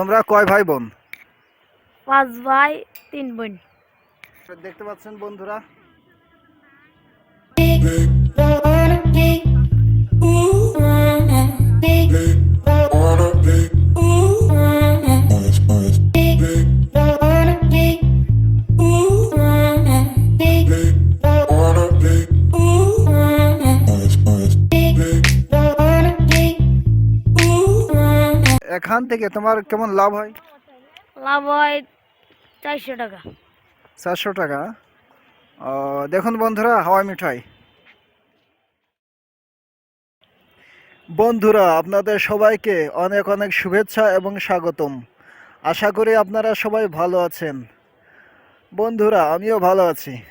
তোমরা কয় ভাই বোন? পাঁচ ভাই তিন বোন। দেখতে পাচ্ছেন বন্ধুরা? এখান থেকে তোমার কেমন লাভ হয়? লাভ হয় চারশো টাকা। চারশো টাকা। ও, দেখুন বন্ধুরা হাওয়াই মিঠাই। বন্ধুরা আপনাদের সবাইকে অনেক অনেক শুভেচ্ছা এবং স্বাগতম। আশা করি আপনারা সবাই ভালো আছেন। বন্ধুরা আমিও ভালো আছি।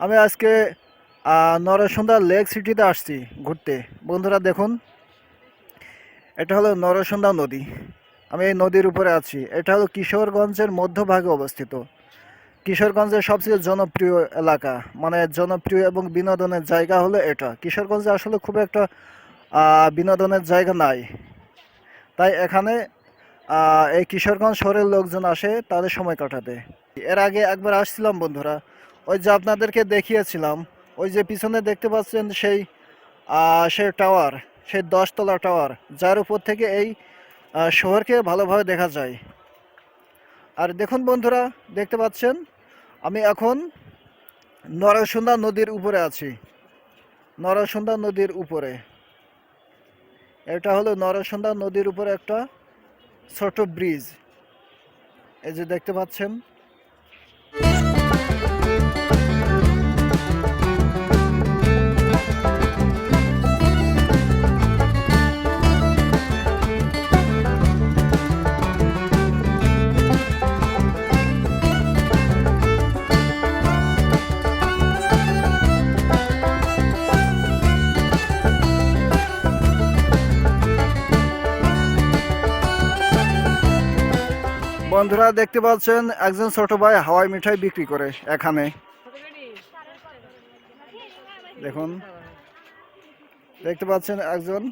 আমি আজকে আহ, নরসুন্দা লেক সিটিতে আসছি ঘুরতে। বন্ধুরা দেখুন। এটা হলো নরসুন্দা নদী। আমি এই নদীর উপরে আছি। এটা হলো কিশোরগঞ্জের মধ্যভাগে অবস্থিত। কিশোরগঞ্জের সবচেয়ে জনপ্রিয় এলাকা। মানে জনপ্রিয় এবং বিনোদনের জায়গা হলো এটা। কিশোরগঞ্জে আসলে খুব একটা বিনোদনের জায়গা নাই। তাই এখানে এই কিশোরগঞ্জ শহরের লোকজন আসে, তাদের সময় কাটাতে। এর আগে একবার আসছিলাম বন্ধুরা। ওই যে আপনাদেরকে দেখিয়েছিলাম। ওই যে পিছনে দেখতে পাচ্ছেন সেই সেই টাওয়ার সেই দশতলা টাওয়ার, যার উপর থেকে এই শহরকে ভালোভাবে দেখা যায়। আর দেখুন বন্ধুরা, দেখতে পাচ্ছেন, আমি এখন নরসুন্দা নদীর উপরে আছি। নরসুন্দা নদীর উপরে। এটা হলো নরসুন্দা নদীর উপরে একটা ছোট ব্রিজ। এই যে দেখতে পাচ্ছেন বন্ধুরা দেখতে পাচ্ছেন একজন ছোট ভাই হাওয়াই মিঠাই বিক্রি করে এখানে। দেখুন। দেখতে পাচ্ছেন একজন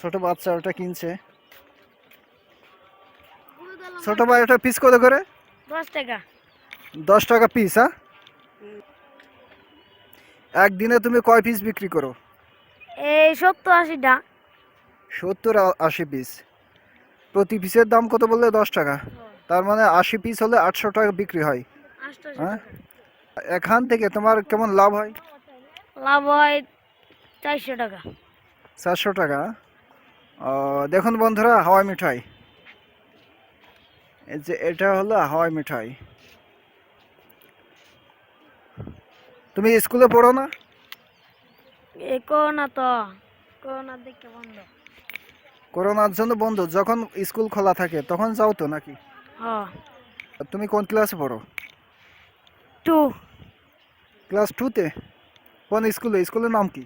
ছোট বাচ্চা ওটা কিনছে। ছোট ভাই ওটা পিস কত করে? দশ টাকা। দশ টাকা পিস হ্যাঁ? একদিনে তুমি কয় পিস বিক্রি করো? এই সত্তর আশিটা। সত্তর আশি পিস প্রতি পিসের দাম কত বললে? দশ টাকা। তার মানে আশি পিস হলে আটশো টাকা বিক্রি হয়। হ্যাঁ? এখান থেকে তোমার কেমন লাভ হয়? লাভ হয় চারশো টাকা। চারশো টাকা। দেখুন বন্ধুরা হাওয়াই মিঠাই। এই যে এটা হলো হাওয়াই মিঠাই। তুমি স্কুলে পড়ো না? করোনা তো। করোনা দেখতে বন্ধ। করোনার জন্য বন্ধ। যখন স্কুল খোলা থাকে তখন যাও তো নাকি? হ তুমি কোন ক্লাসে পড়ো? টু। ক্লাস টুতে কোন স্কুলে স্কুলের নাম কি?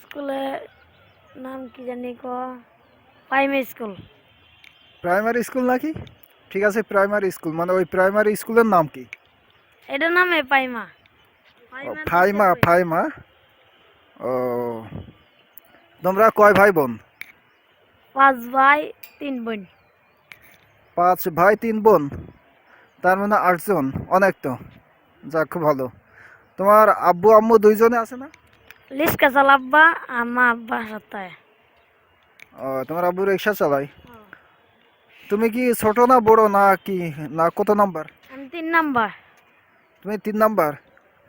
স্কুলে নাম কি জানি ক? প্রাইমারি স্কুল প্রাইমারি স্কুল নাকি? ঠিক আছে প্রাইমারি স্কুল মানে ওই প্রাইমারি স্কুলের নাম কি? এটার নামে পাইমা ও, ফাইমা ফাইমা। ও তোমরা কয় ভাই বোন? পাঁচ ভাই তিন বোন। পাঁচ ভাই তিন বোন তার মানে আটজন অনেক তো। যাক খুব ভালো। তোমার আব্বু আম্মু দুইজনে আছে না? লিস্কা চালাব্বা আর মা আব্বা সপ্তাহে ও তোমার আব্বু রিক্সা চালায়? তুমি কি ছোট না বড় না কি না কত নাম্বার? আমি তিন নাম্বার। তুমি তিন নাম্বার।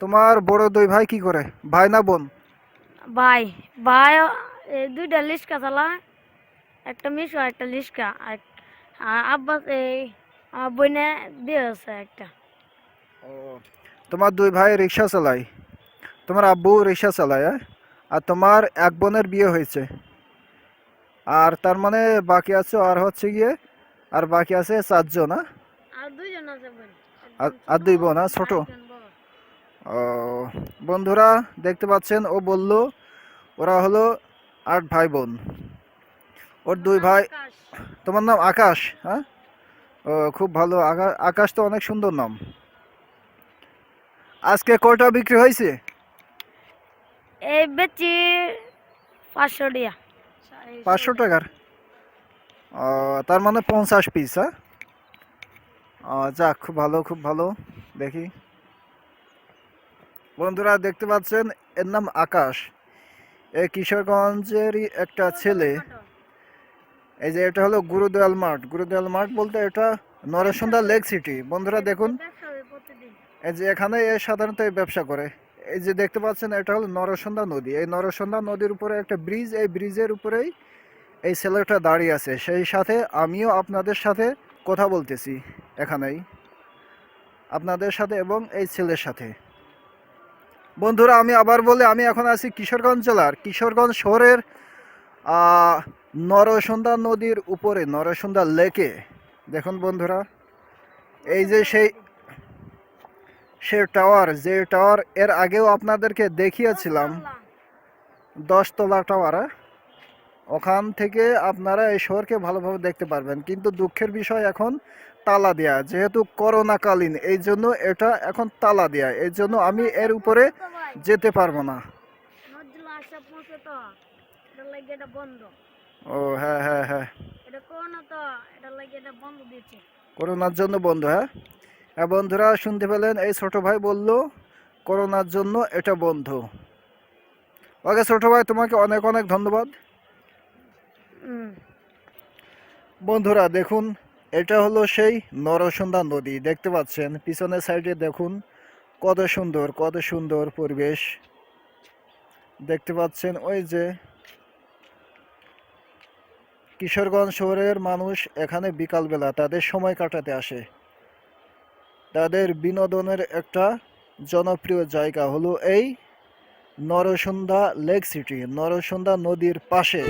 তোমার বড় দুই ভাই কি করে? ভাই না বোন? ভাই ভাই এই দুইটা লিস্কা চালা একটা মিশো একটা লিস্কা আর আর আব্বা এই আমার বইনে দিয়ে আছে একটা তোমার দুই ভাই রিক্সা চালায়। তোমার আব্বু রিক্সা চালায় হ্যাঁ? আর তোমার এক বোনের বিয়ে হয়েছে। আর তার মানে বাকি আছে আর হচ্ছে গিয়ে আর বাকি আছে চারজন হ্যাঁ? আর বোন। আর আর দুই বোন হ্যাঁ? ছোট। বন্ধুরা দেখতে পাচ্ছেন ও বলল ওরা হলো আট ভাই বোন। ওর দুই ভাই তোমার নাম আকাশ হ্যাঁ? ও খুব ভালো। আকাশ তো অনেক সুন্দর নাম। আজকে কয়টা বিক্রি হয়েছে? এই বেচি পাঁচশো টিয়া পাঁচশো টাকার। তার মানে পঞ্চাশ পিস হ্যাঁ? যাক খুব ভালো খুব ভালো। দেখি। বন্ধুরা দেখতে পাচ্ছেন এর নাম আকাশ। এই কিশোরগঞ্জেরই একটা ছেলে। এই যে এটা হলো গুরুদয়াল মাঠ। গুরুদয়াল মাঠ বলতে এটা নরসুন্দা লেক সিটি। বন্ধুরা দেখুন, এই যে এখানে এ সাধারণত ব্যবসা করে। এই যে দেখতে পাচ্ছেন, এটা হলো নরসুন্দা নদী। এই নরসুন্দা নদীর উপরে একটা ব্রিজ, এই ব্রিজের উপরেই এই ছেলেটা দাঁড়িয়ে আছে। সেই সাথে আমিও আপনাদের সাথে কথা বলতেছি এখানেই। আপনাদের সাথে এবং এই ছেলের সাথে। বন্ধুরা, আমি আবার বলে, আমি এখন আছি কিশোরগঞ্জ জেলার। কিশোরগঞ্জ শহরের নরসুন্দা নদীর উপরে নরসুন্দা লেকে। দেখুন বন্ধুরা, এই যে সেই সে টাওয়ার যে টাওয়ার এর আগেও আপনাদেরকে দেখিয়েছিলাম। দশতলা টাওয়ার হ্যাঁ? ওখান থেকে আপনারা এই শহরকে ভালোভাবে দেখতে পারবেন। কিন্তু দুঃখের বিষয় এখন তালা দেয়া, যেহেতু করোনাকালীন, এই জন্য এটা এখন তালা দেয়া। এই জন্য আমি এর উপরে যেতে পারব না। ও হ্যাঁ হ্যাঁ হ্যাঁ। এটা করোনা তো এটা লাগে এটা বন্ধ দিয়েছে। করোনার জন্য বন্ধ হ্যাঁ? হ্যাঁ বন্ধুরা শুনতে পেলেন এই ছোট ভাই বলল করোনার জন্য এটা বন্ধ। ওকে ছোট ভাই তোমাকে অনেক অনেক ধন্যবাদ। বন্ধুরা দেখুন এটা হলো সেই নরসুন্দা নদী দেখতে পাচ্ছেন? পিছনের সাইডে দেখুন কত সুন্দর কত সুন্দর পরিবেশ। দেখতে পাচ্ছেন ওই যে কিশোরগঞ্জ শহরের মানুষ এখানে বিকালবেলা তাদের সময় কাটাতে আসে। তাদের বিনোদনের একটা জনপ্রিয় জায়গা হলো এই নরসুন্দা লেক সিটি, নরসুন্দা নদীর পাশে।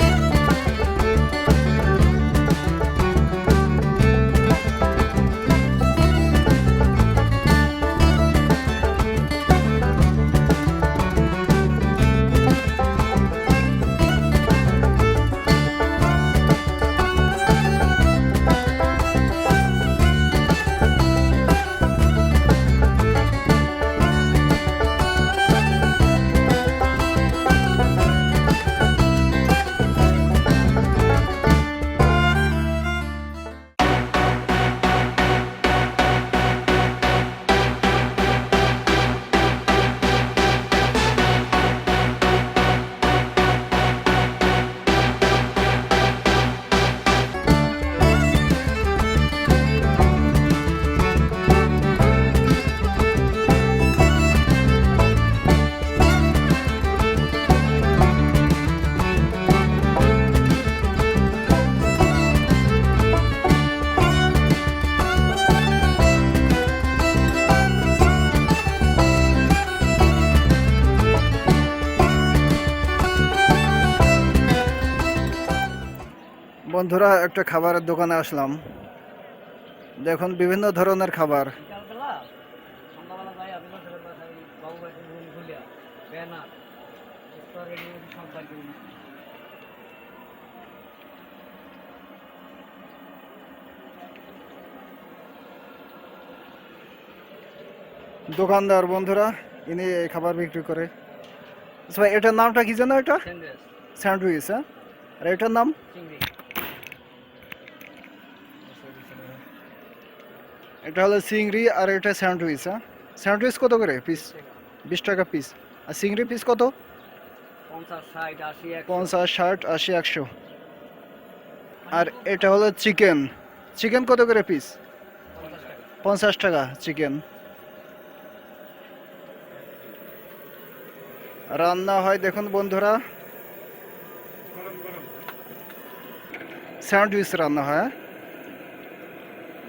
বন্ধুরা একটা খাবারের দোকানে আসলাম। দেখুন বিভিন্ন ধরনের খাবার। দোকানদার বন্ধুরা ইনি এই খাবার বিক্রি করে। আচ্ছা এটার নামটা কি জানো এটা? স্যান্ডউইচ, স্যান্ডউইচ হ্যাঁ? আর এটার নাম? চিংড়ি। এটা হলো চিংড়ি আর এটা স্যান্ডউইচ হ্যাঁ? স্যান্ডউইচ কত করে পিস বিশ টাকা পিস আর চিংড়ি পিস কত? পঞ্চাশ ষাট আশি একশো। আর এটা হলো চিকেন। চিকেন কত করে পিস পঞ্চাশ টাকা। পঞ্চাশ টাকা চিকেন। রান্না হয় দেখুন বন্ধুরা। স্যান্ডউইচ রান্না হয় হ্যাঁ?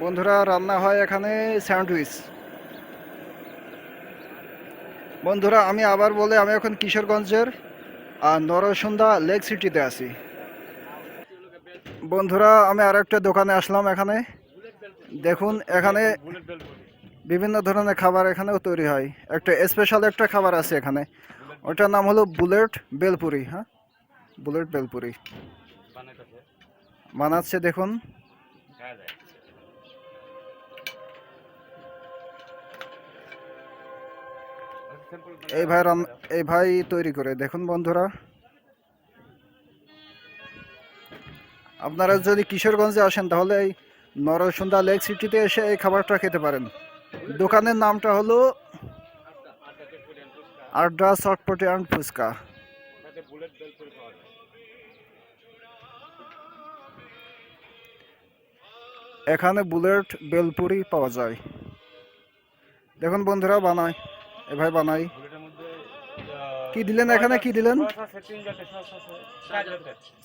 বন্ধুরা, রান্না হয় এখানে স্যান্ডউইচ। বন্ধুরা, আমি আবার বলে, আমি এখন কিশোরগঞ্জের নরসুন্দা লেক সিটিতে আছি। বন্ধুরা, আমি আর একটা দোকানে আসলাম এখানে। দেখুন, এখানে বিভিন্ন ধরনের খাবার এখানেও তৈরি হয়। একটা স্পেশাল একটা খাবার আছে এখানে। ওটার নাম হলো বুলেট বেলপুরি হ্যাঁ? বুলেট বেলপুরি। বানাচ্ছে, দেখুন। এই ভাই এই ভাই তৈরি করে, দেখুন বন্ধুরা। আপনারা যদি কিশোরগঞ্জে আসেন, তাহলে এই নরসুন্দা লেক সিটিতে এসে এই খাবারটা খেতে পারেন। দোকানের নামটা হলো আড্ডা চটপটি অ্যান্ড ফুচকা। এখানে বুলেট, বেলপুরি পাওয়া যায়। দেখুন বন্ধুরা, বানায়। এ ভাই বানাই। কি দিলেন এখানে? কি দিলেন?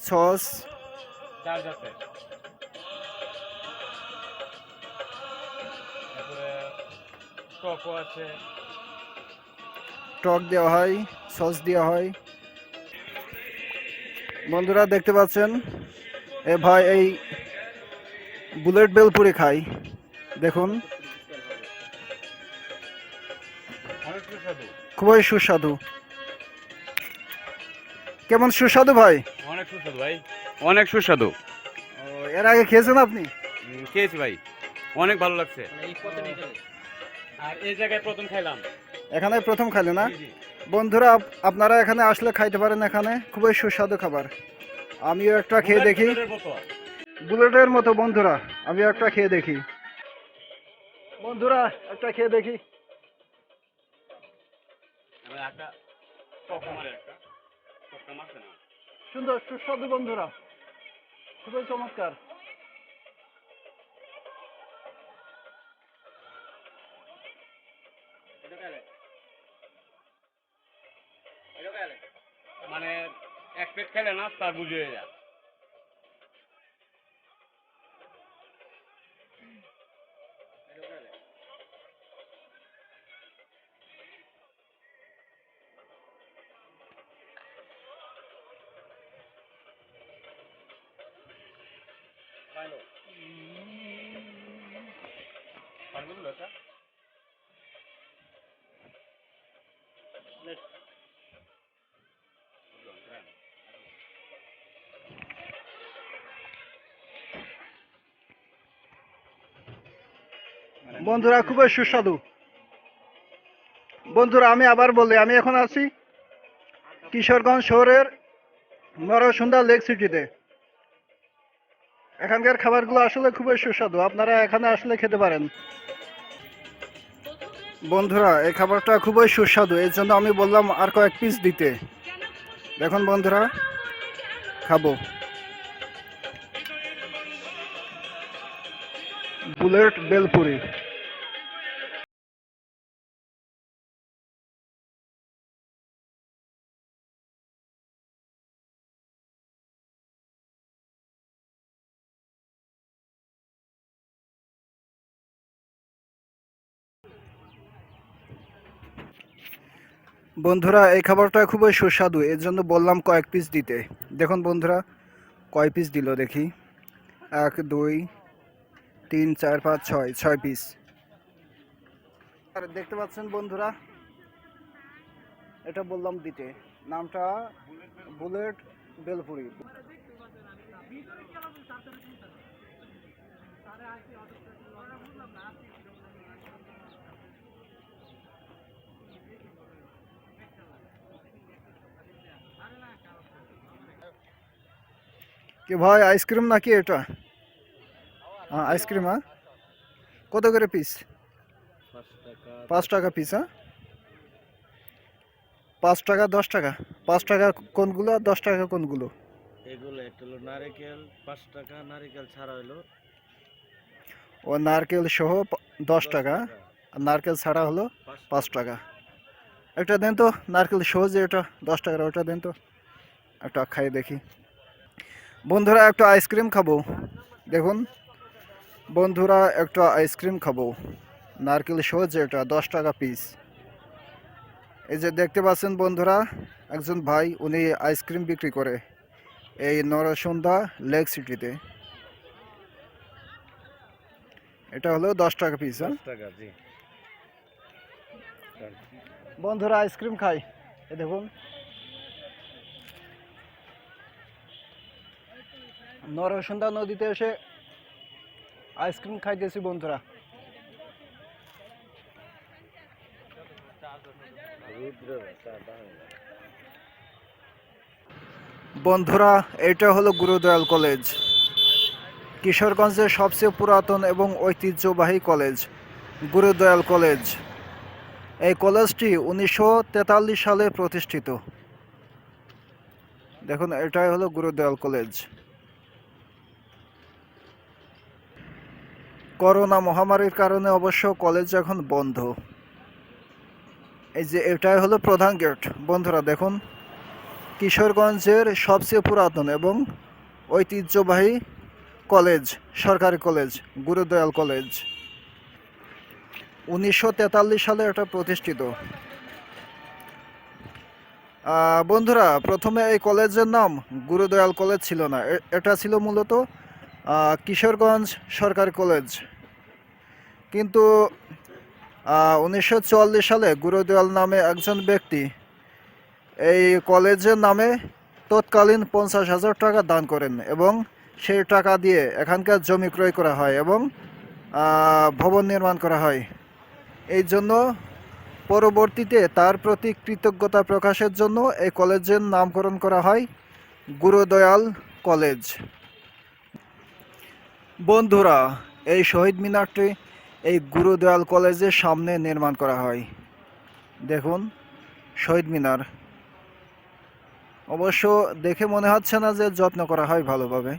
সস টক দেওয়া হয় সস দেওয়া হয়। বন্ধুরা দেখতে পাচ্ছেন? এ ভাই এই বুলেট বেলপুরি খাই দেখুন। খুবই সুস্বাদু। কেমন সুস্বাদু ভাই? অনেক সুস্বাদু ভাই। অনেক সুস্বাদু। এর আগে খেয়েছেন আপনি? খেয়েছি ভাই। অনেক ভালো লাগছে। মানে আর এই জায়গায় প্রথম খাইলাম। এখানে প্রথম খাইলে না। বন্ধুরা আপনারা এখানে আসলে খাইতে পারেন এখানে। খুবই সুস্বাদু খাবার। আমিও একটা খেয়ে দেখি। বুলেটের মতো। বন্ধুরা। আমি একটা খেয়ে দেখি। বন্ধুরা একটা খেয়ে দেখি। একটা টক একটা টকটা মারছে না। সুন্দর সুস্বাদু বন্ধুরা। খুবই চমৎকার। মানে এক পেট খেলে না তার বুঝে এটা বন্ধুরা খুবই সুস্বাদু। বন্ধুরা আমি আবার বলি আমি এখন আছি কিশোরগঞ্জ শহরের নরসুন্দা লেক সিটিতে। এখানকার খাবারগুলো আসলে খুবই সুস্বাদু। আপনারা এখানে আসলে খেতে পারেন। বন্ধুরা, এই খাবারটা খুবই সুস্বাদু। এর জন্য আমি বললাম আর কয়েক পিস দিতে। দেখুন বন্ধুরা, খাব। বুলেট বেলপুরি। বন্ধুরা, এই খাবারটা খুবই সুস্বাদু। এর জন্য বললাম কয়েক পিস দিতে। দেখুন বন্ধুরা, কয় পিস দিল দেখি। এক, দুই, তিন, চার, পাঁচ, ছয় ছয় পিস আর দেখতে পাচ্ছেন বন্ধুরা, এটা বললাম দিতে। নামটা বুলেট বেলপুরি। কি ভাই আইসক্রিম নাকি এটা? হ্যাঁ আইসক্রিম হ্যাঁ। কত করে পিস পাঁচ টাকা পিস হ্যাঁ? পাঁচ টাকা দশ টাকা। পাঁচ টাকা কোনগুলো আর দশ টাকা কোনগুলো? এগুলো একটা হলো নারিকেল পাঁচ টাকা। নারিকেল ছাড়া হলো ও নারকেল সহ দশ টাকা। আর নারকেল ছাড়া হলো পাঁচ টাকা। একটা দেন তো নারকেল সহ যে এটা দশ টাকার ওটা দেন তো। একটা খাই দেখি। বন্ধুরা একটা আইসক্রিম খাব। দেখুন বন্ধুরা একটা আইসক্রিম খাব। নারকেল সহ যেটা দশ টাকা পিস এই যে দেখতে পাচ্ছেন বন্ধুরা একজন ভাই উনি আইসক্রিম বিক্রি করে এই নরসুন্দা লেক সিটিতে। এটা হলো দশ টাকা পিস হ্যাঁ? বন্ধুরা আইসক্রিম খাই। এ দেখুন নরসুন্দা নদীতে এসে আইসক্রিম খাইতেছি বন্ধুরা। বন্ধুরা, এটা হলো গুরুদয়াল কলেজ। কিশোরগঞ্জের সবচেয়ে পুরাতন এবং ঐতিহ্যবাহী কলেজ, গুরুদয়াল কলেজ। এই কলেজটি উনিশশো তেতাল্লিশ সালে প্রতিষ্ঠিত। দেখুন, এটাই হলো গুরুদয়াল কলেজ। করোনা মহামারীর কারণে অবশ্য কলেজ এখন বন্ধ। এই যে এটাই হলো প্রধান গেট বন্ধুরা, দেখুন, কিশোরগঞ্জের সবচেয়ে পুরাতন এবং ঐতিহ্যবাহী কলেজ সরকারি কলেজ গুরুদয়াল কলেজ উনিশশো তেতাল্লিশ সালে এটা প্রতিষ্ঠিত। বন্ধুরা, প্রথমে এই কলেজের নাম গুরুদয়াল কলেজ ছিল না। এটা ছিল মূলত কিশোরগঞ্জ সরকারি কলেজ। কিন্তু উনিশশো চুয়াল্লিশ সালে গুরুদয়াল নামে একজন ব্যক্তি এই কলেজের নামে তৎকালীন পঞ্চাশ হাজার টাকা দান করেন এবং সেই টাকা দিয়ে এখানকার জমি ক্রয় করা হয় এবং ভবন নির্মাণ করা হয়। এই জন্য পরবর্তীতে তার প্রতি কৃতজ্ঞতা প্রকাশের জন্য এই কলেজের নামকরণ করা হয় গুরুদয়াল কলেজ। বন্ধুরা, এই শহীদ মিনারটি এই গুরুদয়াল কলেজের সামনে নির্মাণ করা হয়। দেখুন, শহীদ মিনার। অবশ্য দেখে মনে হচ্ছে না যে যত্ন করা হয় ভালোভাবে।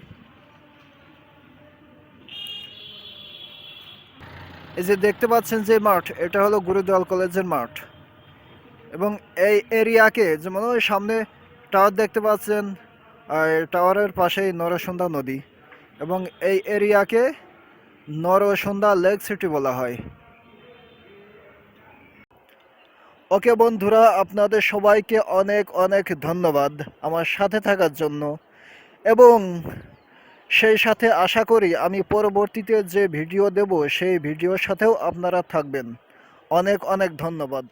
এই যে দেখতে পাচ্ছেন যে মাঠ, এটা হলো গুরুদয়াল কলেজের মাঠ। এবং এই এরিয়াকে যেমন ওই সামনে টাওয়ার দেখতে পাচ্ছেন টাওয়ারের পাশেই নরসুন্দা নদী। এবং এই এরিয়াকে নরসুন্দা লেক সিটি বলা হয়। ওকে বন্ধুরা, আপনাদের সবাইকে অনেক অনেক ধন্যবাদ আমার সাথে থাকার জন্য। এবং সেই সাথে আশা করি আমি পরবর্তীতে যে ভিডিও দেব, সেই ভিডিওর সাথেও আপনারা থাকবেন। অনেক অনেক ধন্যবাদ।